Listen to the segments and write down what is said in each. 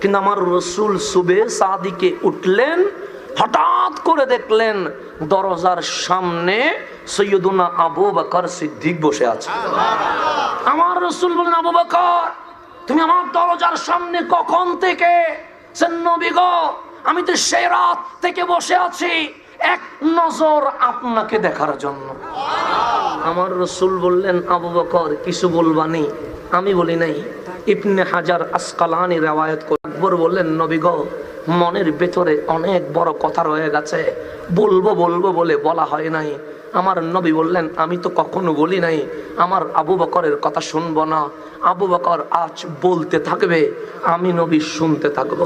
কিন্তু আমার রসুল সুবে সাদিকে উঠলেন, হঠাৎ করে দেখলেন দরজার সামনে সৈয়দুনা আবু বকর সিদ্দিক বসে আছে। আমার রসুল বলেন আবু বকর, তুমি আমার দরজার সামনে কখন থেকে? আমি তো সেই রাত থেকে বসে আছি, এক নজর আপনাকে দেখার জন্য। আমার রসুল বললেন, আবু বকর, কিছু বলবানি, আমি বলি নাই। ইবনে হাজার আসকালানি রেওয়ায়ত করে। আকবর বললেন নবী গো মনের ভেতরে অনেক বড় কথা রয়ে গেছে। বলব বলব বলে বলা হয় নাই। আমার নবী বললেন আমি তো কখনো বলি নাই। আমার আবু বকরের কথা শুনব না। আবু বকর আজ বলতে থাকবে আমি নবী শুনতে থাকব।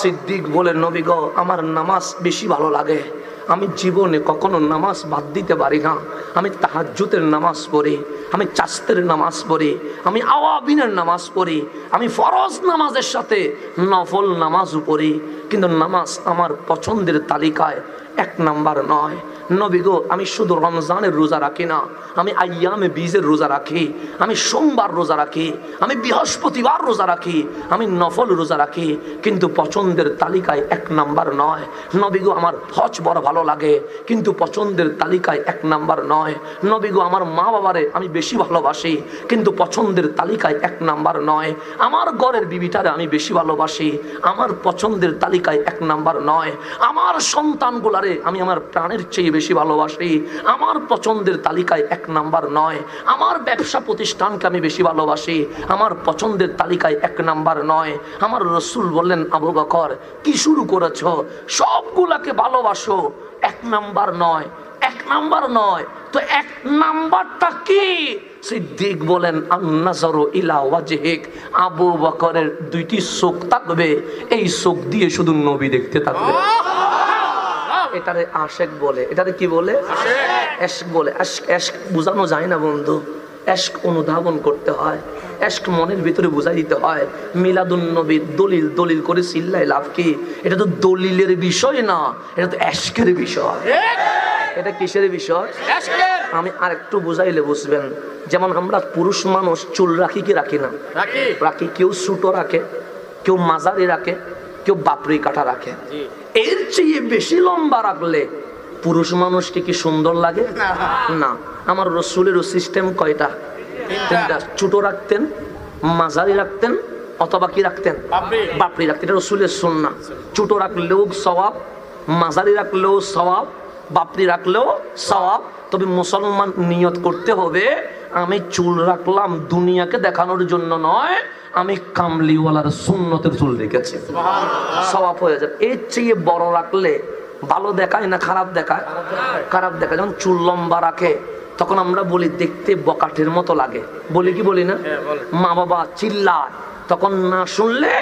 সিদ্দিক বলে নবী গো আমার নামাজ বেশি ভালো লাগে। আমি জীবনে কখনো নামাজ বাদ দিতে পারি না। আমি তাহাজুতের নামাজ পড়ি, আমি চাস্তের নামাজ পড়ি, আমি আওয়াবিনের নামাজ পড়ি, আমি ফরজ নামাজের সাথে নফল নামাজও পড়ি। কিন্তু নামাজ আমার পছন্দের তালিকায় এক নাম্বার নয়। নবী গো, আমি শুধু রমজানের রোজা রাখি না, আমি আয়ামে বীজের রোজা রাখি, আমি সোমবার রোজা রাখি, আমি বৃহস্পতিবার রোজা রাখি, আমি নফল রোজা রাখি, কিন্তু পছন্দের তালিকায় এক নাম্বার নয়। নবী গো, আমার হজ বড় ভালো লাগে, কিন্তু পছন্দের তালিকায় এক নাম্বার নয়। নবী গো, আমার মা বাবারে আমি বেশি ভালোবাসি, কিন্তু পছন্দের তালিকায় এক নাম্বার নয়। আমার ঘরের বিবিটারে আমি বেশি ভালোবাসি, আমার পছন্দের তালিকায় এক নাম্বার নয়। আমার সন্তানগুলারে আমি আমার প্রাণের চেয়ে বেশি ভালোবাসি। আমার পছন্দের তালিকায় এক নাম্বার নয়। আমার ব্যবসা প্রতিষ্ঠানকে আমি বেশি ভালোবাসি। আমার পছন্দের তালিকায় এক নাম্বার নয়। আমার রসুল বললেন, আবু বকর, কি শুরু করেছ? সবগুলাকে ভালোবাসো। এক নাম্বার নয়। এক নাম্বার নয়। তো এক নাম্বারটা কি? সিদ্দিক বলেন আন্নাজরু ইলা ওয়াজহিক। আবু বকরের দুইটি চোখ থাকবে। এই চোখ দিয়ে শুধু নবী দেখতে থাকবে। এটারে আশেক বলে। এটারে কি বলে? এশক বলে। এশক বোঝানো যায় না বন্ধু। এশক অনুধাবন করতে হয়। এশক মনের ভিতরে বুঝাই দিতে হয়। মিলাদুন নবীর দলিল দলিল করে চিল্লাই লাভ কি? এটা তো দলিলের বিষয় না। এটা তো এশকের বিষয়। এটা কিসের বিষয়? আমি আর একটু বুঝাইলে বুঝবেন। যেমন আমরা পুরুষ মানুষ চুল রাখি কি রাখি না? রাখি। রাখি। কেউ সুটো রাখে কেউ মাজারি রাখে কেউ বাপরি কাটা রাখে। এর চেয়ে বেশি লম্বা রাখলে পুরুষ মানুষকে কি সুন্দর লাগে? না। আমার রসুলের সিস্টেম কয়টা? তিনটা। ছোট রাখতেন মাঝারি রাখতেন অথবা কি রাখতেন? বাপরি। বাপরি রাখতেন। এটা রসুলের সন্না। ছোট রাখলেও সওয়াব মাঝারি রাখলেও সওয়াব বাপরি রাখলেও সওয়াব তবে মুসলমান নিয়ত করতে হবে আমি চুল রাখলাম দুনিয়াকে দেখানোর জন্য নয় আমি কামলিওয়ালার সুন্নতের চুল রেখেছি। সওয়াব হয়ে যাবে। এর চেয়ে বড় রাখলে ভালো দেখায় না খারাপ দেখায়? খারাপ দেখায়। যখন চুল লম্বা রাখে তখন আমরা বলি দেখতে বকাঠের মতো লাগে। বলি কি বলি না? মা বাবা চিল্লায়। তখন না শুনলে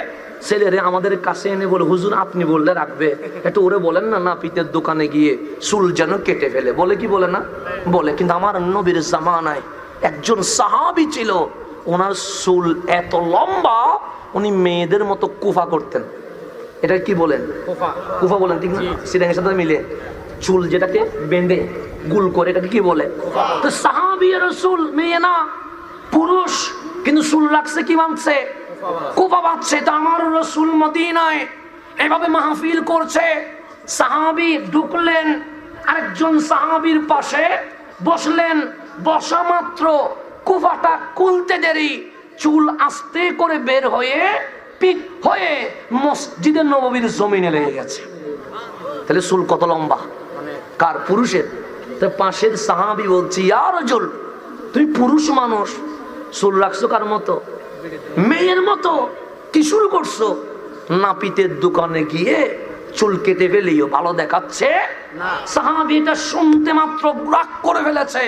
ছেলেরে আমাদের কাছে এনে বলে হুজুর আপনি বললে রাখবে। একটু ওরে বলেন না না পিতের দোকানে গিয়ে চুল যেন কেটে ফেলে। বলে কি বলে না? বলে কিন্তু আমার নবীর জামানায় একজন সাহাবি ছিল ওনার চুল এত লম্বা উনি মেয়েদের মতো কুফা করতেন। এটা কি বলেন? কোফা। কুফা বলেন ঠিক না? সিরাঙের সাথে মিলে। চুল যেটাকে বেঁধে গুল করে এটাকে কি বলে? তো সাহাবি রসুল মেয়ে না পুরুষ কিন্তু চুল রাখছে কি মানছে? কুফা বাঁধছে তো আমার রসুল মদিনায়। এভাবে মাহফিল করছে। সাহাবি ঢুকলেন, আরেকজন সাহাবির পাশে বসলেন। বসা মাত্র, কুফাটা কুলতে দেরি। চুল আস্তে করে বের হয়ে পিক হয়ে মসজিদের নববীর জমিনে লেগে গেছে। তাহলে চুল কত লম্বা? কার, পুরুষের? তো পাশের সাহাবি বলছি আর জল তুই পুরুষ মানুষ, চুল রাখছো কার মতো? মেয়ের মতো কি শুরু করছ? নাপিতের দোকানে গিয়ে চুল কেটে ফেলিও ভালো দেখাচ্ছে? সাহাবি এটা শুনতে মাত্র রাগ করে ফেলেছে।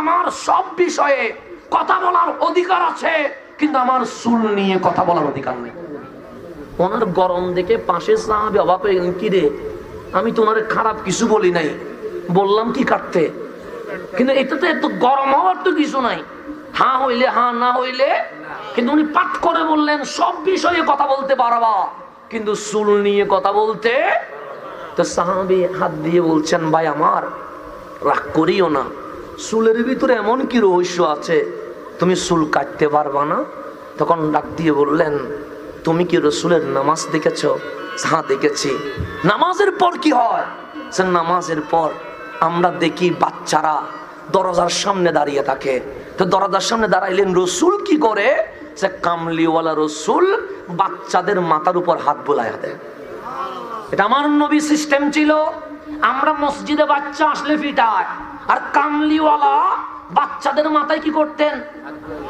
আমার সব বিষয়ে কথা বলার অধিকার আছে কিন্তু আমার চুল নিয়ে কথা বলার অধিকার নেই। ওনার গরম দেখে পাশে সাহাবি অবাক হয়ে গেলেন কি রে আমি তোমার খারাপ কিছু বলি নাই। বললাম কি কাটতে? কিন্তু এটাতে এত গরম হওয়ার তো কিছু নাই। হ্যাঁ হইলে হ্যাঁ না হইলে? কিন্তু উনি পাঠ করে বললেন সব বিষয়ে কথা বলতে পারবা। কিন্তু চুল নিয়ে কথা বলতে তো সাহাবি হাত দিয়ে বলছেন ভাই আমার রাগ করিও না। চুলের ভিতরে এমন কি রহস্য আছে? তুমি চুল কাটতে পারবা না? তখন ডাক দিয়ে বললেন তুমি কি রসুলের নামাজ দেখেছ? হ্যাঁ দেখেছি। নামাজের পর কি হয়? সে নামাজের পর আমরা দেখি বাচ্চারা দরজার সামনে দাঁড়িয়ে থাকে। তো দরজার সামনে দাঁড়াইলেন রসুল কি করে? সে কামলিওয়ালা রসুল বাচ্চাদের মাথার উপর হাত বোলায় দেয়। এটা আমার নবী সিস্টেম ছিল। আমরা মসজিদে বাচ্চা আসলে ফিটায়। আর কামলিওয়ালা বাচ্চাদের মাথায় কি করতেন?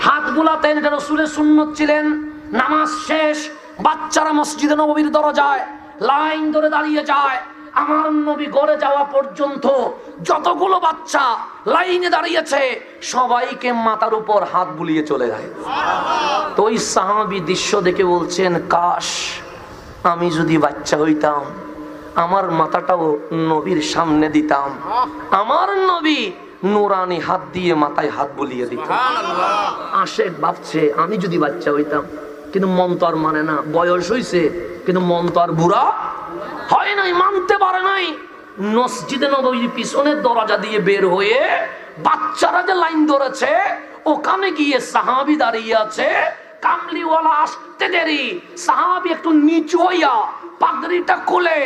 হাত বোলাতেন। এটা রসুলের সুন্নত ছিলেন। নামাজ শেষ, বাচ্চারা মসজিদে নবীর দরজায় লাইন ধরে দাঁড়িয়ে যায়। আমার নবী গড়ে যাওয়া পর্যন্ত যতগুলো বাচ্চা লাইনে দাঁড়িয়েছে সবাইকে মাথার উপর হাত বুলিয়ে চলে যায়। তো ওই সাহাবি দৃশ্য দেখে বলছেন কাশ আমি যদি বাচ্চা হইতাম আমার মাথাটাও নবীর সামনে দিতাম। আমার নবী নুরানি হাত দিয়ে মাথায় হাত বুলিয়ে দিত। আশেক ভাবছে আমি যদি বাচ্চা হইতাম কিন্তু মন তো আর মানে না বয়স হইছে কিন্তু মন তো আর বুড়া হয় নাই, মানতে পারে নাই। মসজিদে নবীর পিছনের দরজা দিয়ে বের হয়ে বাচ্চারা যে লাইন ধরেছে, ওখানে গিয়ে সাহাবি দাঁড়িয়ে আছে কামলিওয়ালা আসতে দেরি। সাহাবি একটু নিচু হইয়া পাগড়িটা খুলে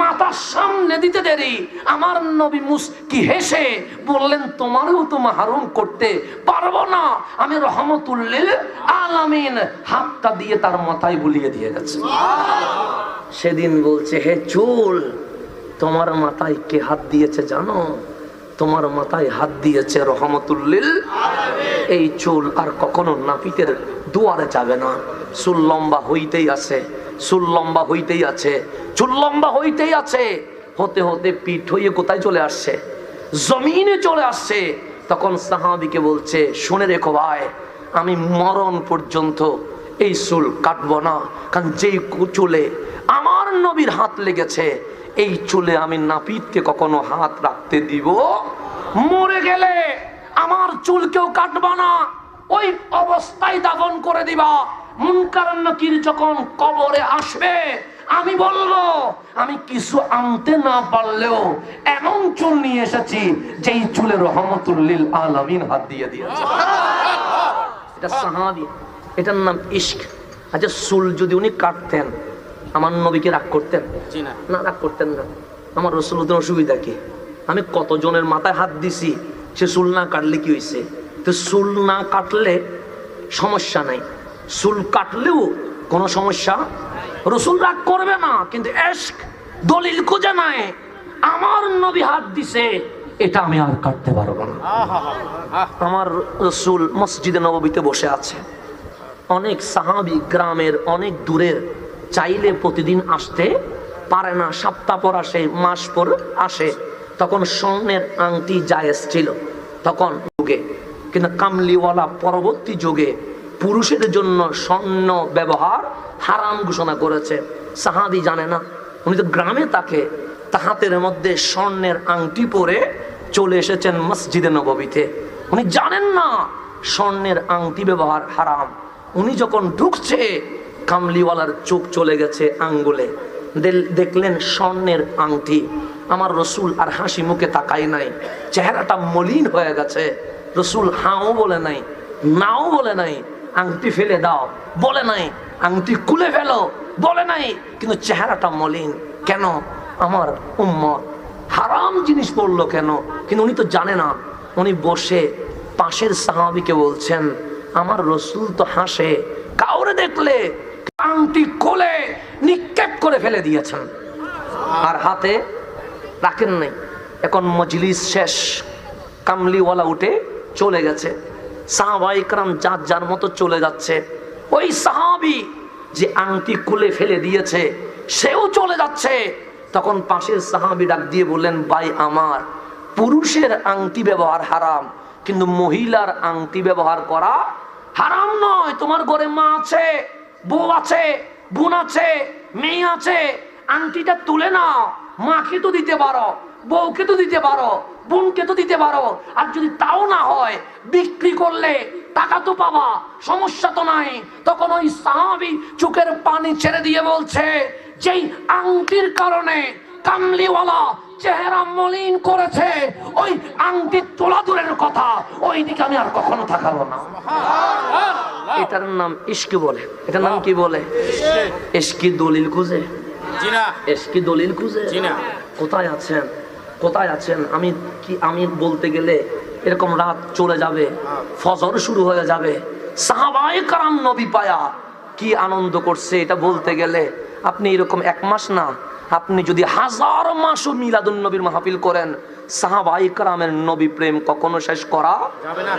মাথার সামনে দিতে দেরি। আমার নবী মুস্কি হেসে বললেন, তোমারও তো মাহরুম করতে পারব না। আমি রহমতুল্লিল আলামিন। হাতটা দিয়ে তার মাথায় বুলিয়ে দিয়ে গেছে। সেদিন বলছে, হে চুল, তোমার মাথায় কে হাত দিয়েছে জানো? তোমার মাথায় হাত দিয়েছে রহমতুল্লিল এই চুল আর কখনো নাপিতের দুয়ারে যাবে না। চুল লম্বা হইতেই আছে, চুল লম্বা হইতেই আছে, চুল লম্বা হইতেই আছে। হতে হতে পিঠ হয়ে কোথায় চলে আসছে? জমিনে চলে আসছে। তখন সাহাবিকে বলছে, শুনে রেখো ভাই, আমি মরণ পর্যন্ত এই চুল কাটব না, কারণ যেই চুলে আমার নবীর হাত লেগেছে, এই চুলে আমি নাপিতকে কখনো হাত রাখতে দিব? মরে গেলে আমার চুল কেউ কাটবা না। ওই অবস্থায় দাফন করে দিবা। মুনকার নাকির যখন কবরে আসবে আমি বলব আমি কিছু আনতে না পারলেও এমন চুল নিয়ে এসেছি যেই চুলে রহমতুল্লিল আলামিন হাত দিয়ে দিয়েছে। এটা সাহাবি এটার নাম ইশক। আচ্ছা চুল যদি উনি কাটতেন আমার নবীকে রাগ করতেন? না। রাগ করতেন না। আমার রসুলুদ্দিন অসুবিধা কি? আমি কতজনের মাথায় হাত দিছি সে চুল না কাটলে কি হয়েছে তো চুল না কাটলে সমস্যা নাই। চুল কাটলেও কোনো সমস্যা রসুল রাগ করবে না, কিন্তু দলিল খুঁজে নাই। আমার নবী হাত দিছে, এটা আমি আর কাটতে পারব না। আমার রসুল মসজিদে নববীতে বসে আছে। অনেক সাহাবি গ্রামের অনেক দূরের চাইলে প্রতিদিন আসতে পারে না। সপ্তাহ পর আসে, মাস পর আসে। তখন স্বর্ণের আংটি জায়েজ ছিল। তখন কিন্তু কামলিওয়ালা পরবর্তী যুগে পুরুষের জন্য স্বর্ণ ব্যবহার হারাম ঘোষণা করেছে। সাহাদি জানে না। উনি তো গ্রামে তাকে তাহাতের মধ্যে স্বর্ণের আংটি পরে চলে এসেছেন মসজিদে নববীতে। উনি জানেন না স্বর্ণের আংটি ব্যবহার হারাম। উনি যখন ঢুকছে, কামলিওয়ালার চোখ চলে গেছে আঙ্গুলে। দেখলেন স্বর্ণের আংটি। আমার রসুল আর হাসি মুখে তাকাই নাই। চেহারাটা মলিন হয়ে গেছে। রসুল হাও বলে নাই, নাও বলে নাই, আংটি ফেলে দাও, বলে নাই, আংটি খুলে ফেলো, বলে নাই, কিন্তু চেহারাটা মলিন। কেন? আমার উম্মত হারাম জিনিস পড়ল কেন? কিন্তু উনি তো জানে না। উনি বসে পাশের সাহাবিকে বলছেন, আমার রসুল তো হাসে, কাউরে দেখলে আংটি কোলে নিক্ষেপ করে ফেলে দিয়েছেন। আর হাতে রাখেন নাই। এখন মজলিস শেষ। কামলিওয়ালা উঠে চলে গেছে। সাহাবাইকরাম যার যার মতো চলে যাচ্ছে। ওই সাহাবি যে আংটি খুলে ফেলে দিয়েছে, সেও চলে যাচ্ছে। তখন পাশের সাহাবি ডাক দিয়ে বললেন, ভাই আমার, পুরুষের আংটি ব্যবহার হারাম, কিন্তু মহিলার আংটি ব্যবহার করা হারাম নয়। তোমার ঘরে মা আছে, বউ আছে, বোন আছে, মেয়ে আছে, আংটিটা তুলে নাও, মাকে তো দিতে পারো। বউকে তো দিতে পারো বোনকে তো দিতে পারো। আর যদি তাও না হয় বিক্রি করলে টাকা তো পাবা সমস্যা তো নাই। তখন ওই সাহাবি চোখের পানি ছেড়ে দিয়ে বলছে যেই আংটির কারণে কামলিওয়ালা চেহারা মলিন করেছে ওই আংটি তোলা দূরের কথা ওই দিকে আমি আর কখনো থাকাবো না। এটার নাম ইস্কি বলে। এটার নাম কি বলে? ইস্কি দলিল খুঁজে? না দলিল খুঁজে? কোথায় আছেন? কোথায় আছেন? আমি কি, আমি বলতে গেলে এরকম রাত চলে যাবে, ফজর শুরু হয়ে যাবে। সাহাবাই কারাম নবী পায়া কি আনন্দ করছে এটা বলতে গেলে? আপনি এরকম এক মাস না, আপনি যদি হাজার মাসও মিলাদুল নবীর মাহফিল করেন সাহাবাই কারামের নবী প্রেম কখনো শেষ করা যাবে না।